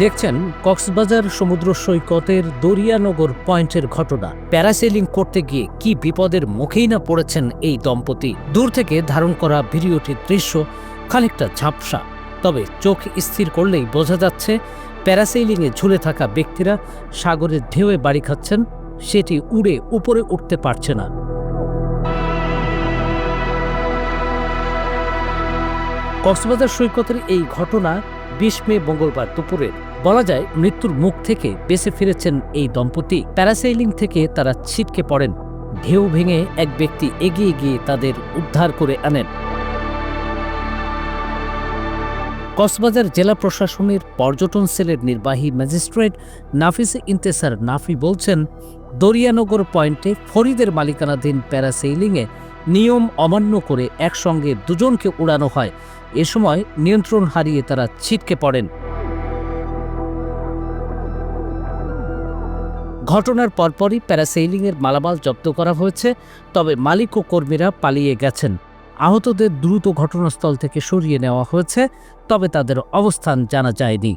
দেখছেন কক্সবাজার সমুদ্র সৈকতের দরিয়ানগর পয়েন্টের ঘটনা। প্যারাসেলিং করতে গিয়ে কি বিপদের মুখেই না পড়েছেন এই দম্পতি? দূর থেকে ধারণ করা ভিডিওটির দৃশ্য খানিকটা ঝাপসা। তবে চোখ স্থির করলেই বোঝা যাচ্ছে প্যারাসেইলিংয়ে ঝুলে থাকা ব্যক্তিরা সাগরের ঢেউয়ে বাড়ি খাচ্ছেন, সেটি উড়ে উপরে উঠতে পারছে না। কক্সবাজার সৈকতের এই ঘটনা বিশ মে মঙ্গলবার দুপুরের বলা যায় মৃত্যুর মুখ থেকে বেঁচে ফিরেছেন এই দম্পতি। প্যারাসেইলিং থেকে তারা ছিটকে পড়েন। ঢেউ ভেঙে এক ব্যক্তি এগিয়ে গিয়ে তাদের উদ্ধার করে আনেন। কক্সবাজার জেলা প্রশাসনের পর্যটন সেলের নির্বাহী ম্যাজিস্ট্রেট নাফিস ইন্তেসার নাফি বলছেন, দরিয়ানগর পয়েন্টে ফরিদের মালিকানাধীন প্যারাসেইলিংয়ে নিয়ম অমান্য করে একসঙ্গে দুজনকে উড়ানো হয়। এ সময় নিয়ন্ত্রণ হারিয়ে তারা ছিটকে পড়েন। ঘটনার পরপরই প্যারাসেইলিংয়ের মালামাল জব্দ করা হয়েছে, তবে মালিক ও কর্মীরা পালিয়ে গেছেন। আহতদের দ্রুত ঘটনাস্থল থেকে সরিয়ে নেওয়া হয়েছে, তবে তাদের অবস্থান জানা যায়নি।